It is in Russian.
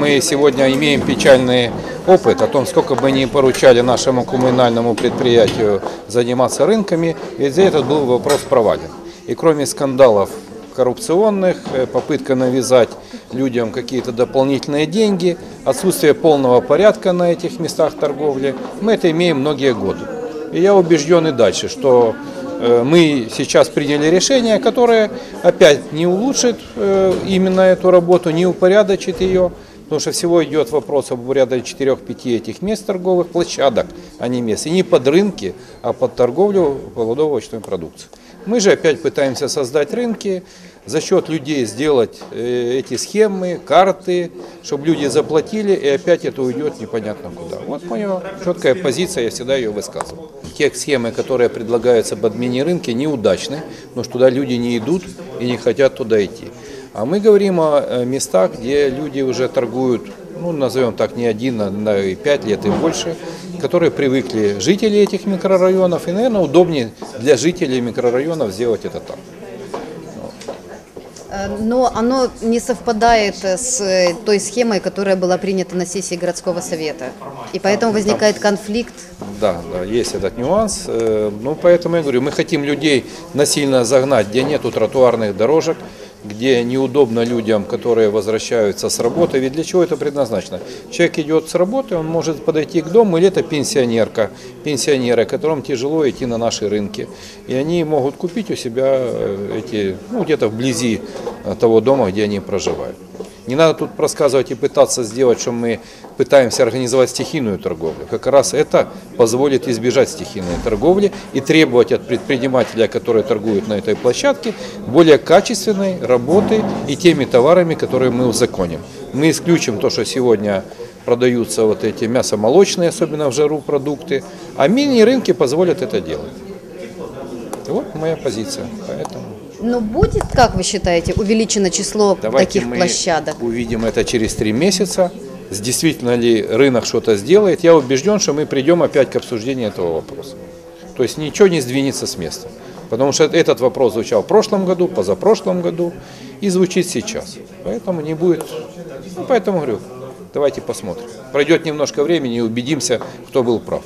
Мы сегодня имеем печальный опыт о том, сколько бы ни поручали нашему коммунальному предприятию заниматься рынками, везде этот был вопрос провален. И кроме скандалов коррупционных, э, попытка навязать людям какие-то дополнительные деньги, отсутствие полного порядка на этих местах торговли, мы это имеем многие годы. И я убежден и дальше, что э, мы сейчас приняли решение, которое опять не улучшит э, именно эту работу, не упорядочит ее, потому что всего идет вопрос об упорядочении 4-5 этих мест торговых площадок, а не мест. И не под рынки, а под торговлю плодово-овощной продукцией. Мы же опять пытаемся создать рынки, за счет людей сделать э, эти схемы, карты, чтобы люди заплатили, и опять это уйдет непонятно куда. Вот моя четкая позиция, я всегда ее высказывал. Те схемы, которые предлагаются об админе рынке, неудачны, потому что туда люди не идут и не хотят туда идти. А мы говорим о э, местах, где люди уже торгуют, ну, назовем так, не один, а и пять лет и больше, которые привыкли жители этих микрорайонов, и, наверное, удобнее для жителей микрорайонов сделать это так. Э, Но оно не совпадает с э, той схемой, которая была принята на сессии городского совета. И поэтому возникает конфликт. Да, да, есть этот нюанс. Ну, поэтому я говорю, мы хотим людей насильно загнать, где нету тротуарных дорожек, где неудобно людям, которые возвращаются с работы. Ведь для чего это предназначено? Человек идет с работы, он может подойти к дому, или это пенсионерка, пенсионеры, которым тяжело идти на наши рынки. И они могут купить у себя э, эти, ну, где-то вблизи э, того дома, где они проживают. Не надо тут рассказывать и пытаться сделать, что мы пытаемся организовать стихийную торговлю. Как раз это позволит избежать стихийной торговли и требовать от предпринимателя, которые торгуют на этой площадке, более качественной работы и теми товарами, которые мы узаконим. Мы исключим то, что сегодня продаются вот эти мясомолочные, особенно в жару продукты, а мини-рынки позволят это делать. Вот моя позиция. Поэтому Но будет, как вы считаете, увеличено число Давайте таких мы площадок? увидим это через три месяца. Действительно ли рынок что-то сделает? Я убежден, что мы придем опять к обсуждению этого вопроса. То есть ничего не сдвинется с места. Потому что этот вопрос звучал в прошлом году, позапрошлом году и звучит сейчас. Поэтому не будет. Ну, поэтому говорю, давайте посмотрим. Пройдет немножко времени и убедимся, кто был прав.